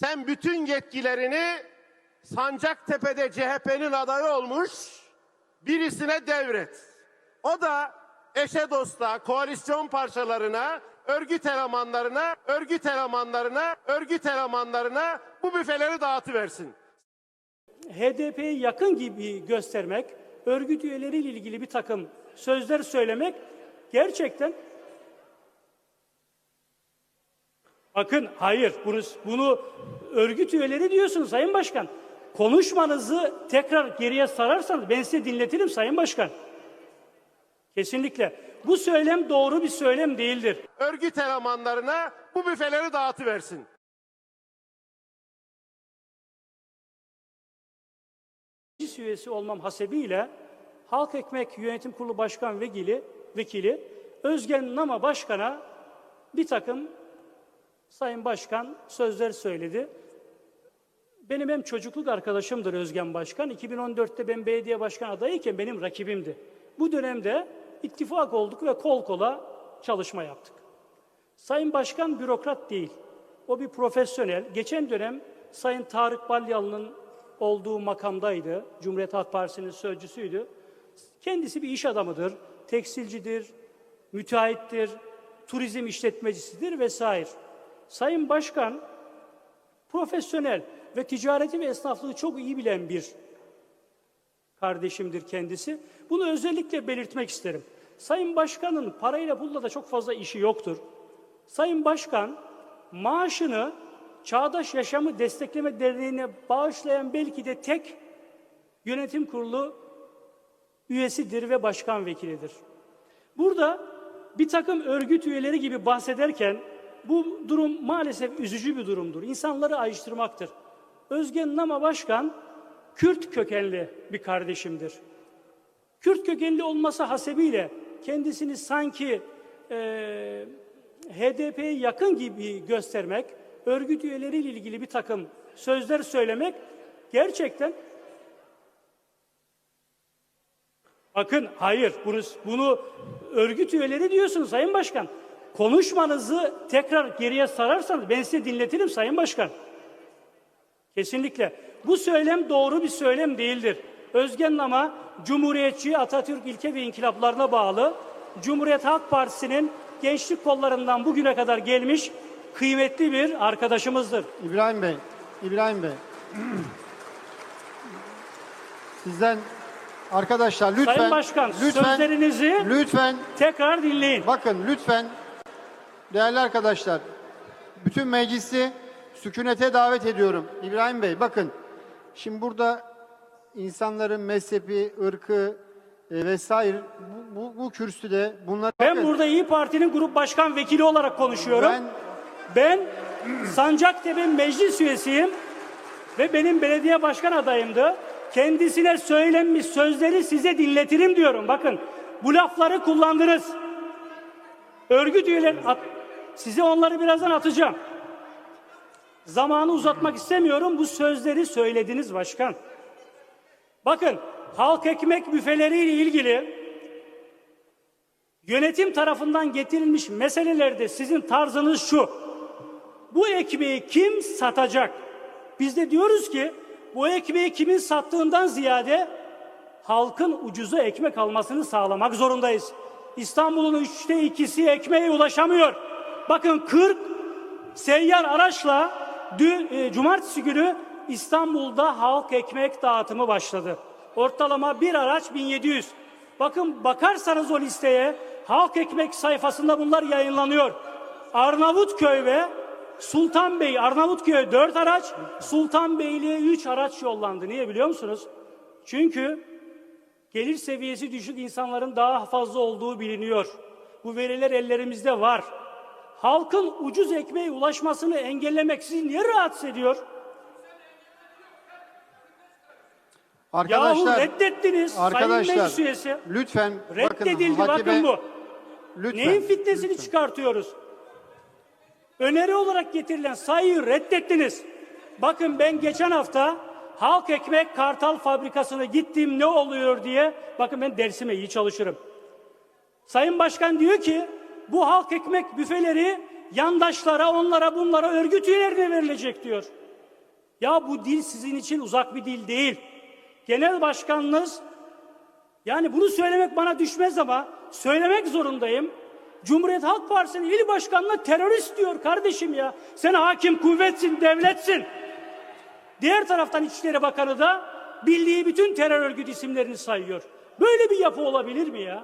Sen bütün yetkilerini Sancaktepe'de CHP'nin adayı olmuş birisine devret. O da eşe dosta, koalisyon parçalarına, örgüt elemanlarına, örgüt elemanlarına, örgüt elemanlarına bu büfeleri dağıtıversin. HDP'ye yakın gibi göstermek, örgüt üyeleriyle ilgili bir takım sözler söylemek gerçekten Bakın hayır bunu, bunu örgüt üyeleri diyorsunuz Sayın Başkan. Konuşmanızı tekrar geriye sararsanız ben size dinletirim Sayın Başkan. Kesinlikle. Bu söylem doğru bir söylem değildir. Örgüt elemanlarına bu büfeleri dağıtıversin. meclis üyesi olmam hasebiyle Halk Ekmek Yönetim Kurulu Başkan Vekili, Vekili Özgen Nama Başkan'a bir takım Sayın Başkan sözler söyledi. Benim hem çocukluk arkadaşımdır Özgen Başkan. 2014'te ben belediye başkan adayıyken benim rakibimdi. Bu dönemde ittifak olduk ve kol kola çalışma yaptık. Sayın Başkan bürokrat değil. O bir profesyonel. Geçen dönem Sayın Tarık Balyalı'nın olduğu makamdaydı. Cumhuriyet Halk Partisi'nin sözcüsüydü. Kendisi bir iş adamıdır. Tekstilcidir, müteahhittir, turizm işletmecisidir vesaire. Sayın Başkan profesyonel ve ticareti ve esnaflığı çok iyi bilen bir kardeşimdir kendisi. Bunu özellikle belirtmek isterim. Sayın Başkan'ın parayla pulla da çok fazla işi yoktur. Sayın Başkan maaşını Çağdaş Yaşamı Destekleme Derneği'ne bağışlayan belki de tek yönetim kurulu üyesidir ve başkan vekilidir. Burada bir takım örgüt üyeleri gibi bahsederken bu durum maalesef üzücü bir durumdur. İnsanları ayrıştırmaktır. Özgen Nama Başkan Kürt kökenli bir kardeşimdir. Kürt kökenli olması hasebiyle kendisini sanki eee HDP'ye yakın gibi göstermek, örgüt üyeleriyle ilgili bir takım sözler söylemek gerçekten Bakın hayır bunu, bunu örgüt üyeleri diyorsunuz Sayın Başkan. Konuşmanızı tekrar geriye sararsanız ben size dinletirim Sayın Başkan. Kesinlikle. Bu söylem doğru bir söylem değildir. Özgen Nama Cumhuriyetçi Atatürk ilke ve inkılaplarına bağlı Cumhuriyet Halk Partisi'nin gençlik kollarından bugüne kadar gelmiş kıymetli bir arkadaşımızdır. İbrahim Bey, İbrahim Bey. Sizden arkadaşlar lütfen Sayın Başkan lütfen sözlerinizi lütfen tekrar dinleyin. bakın lütfen değerli arkadaşlar bütün meclisi sükunete davet ediyorum. İbrahim Bey bakın şimdi burada insanların mezhebi, ırkı e, vesaire bu, bu, bu kürsüde bunlar Ben burada İyi Parti'nin grup başkan vekili olarak konuşuyorum. ben Ben Sancaktepe meclis üyesiyim ve benim belediye başkan adayımdı. Kendisine söylenmiş sözleri size dinletirim diyorum. Bakın bu lafları kullandınız. Örgüt üyeleri size onları birazdan atacağım. Zamanı uzatmak istemiyorum. Bu sözleri söylediniz başkan. Bakın halk ekmek büfeleriyle ilgili yönetim tarafından getirilmiş meselelerde sizin tarzınız şu. Bu ekmeği kim satacak? Biz de diyoruz ki bu ekmeği kimin sattığından ziyade halkın ucuza ekmek almasını sağlamak zorundayız. İstanbul'un üçte ikisi ekmeğe ulaşamıyor. Bakın 40 seyyar araçla dün e, cumartesi günü İstanbul'da halk ekmek dağıtımı başladı. Ortalama bir araç 1700. Bakın bakarsanız o listeye halk ekmek sayfasında bunlar yayınlanıyor. Arnavutköy ve Sultanbey, Arnavutköy'e 4 araç, Sultanbeyli'ye 3 araç yollandı. Niye biliyor musunuz? Çünkü gelir seviyesi düşük insanların daha fazla olduğu biliniyor. Bu veriler ellerimizde var. Halkın ucuz ekmeğe ulaşmasını engellemek sizi niye rahatsız ediyor? Yahu arkadaşlar reddettiniz Sayın arkadaşlar Meclis Üyesi. lütfen Reddedildi bakın, bakın, bu. Lütfen. Neyin fitnesini lütfen. çıkartıyoruz? Öneri olarak getirilen sayıyı reddettiniz. Bakın ben geçen hafta Halk Ekmek Kartal Fabrikası'na gittim ne oluyor diye. Bakın ben dersime iyi çalışırım. Sayın Başkan diyor ki bu halk ekmek büfeleri yandaşlara, onlara, bunlara, örgüt üyelerine verilecek diyor. Ya bu dil sizin için uzak bir dil değil. Genel başkanınız yani bunu söylemek bana düşmez ama söylemek zorundayım. Cumhuriyet Halk Partisi'nin il başkanına terörist diyor kardeşim ya. Sen hakim kuvvetsin, devletsin. Diğer taraftan İçişleri Bakanı da bildiği bütün terör örgütü isimlerini sayıyor. Böyle bir yapı olabilir mi ya?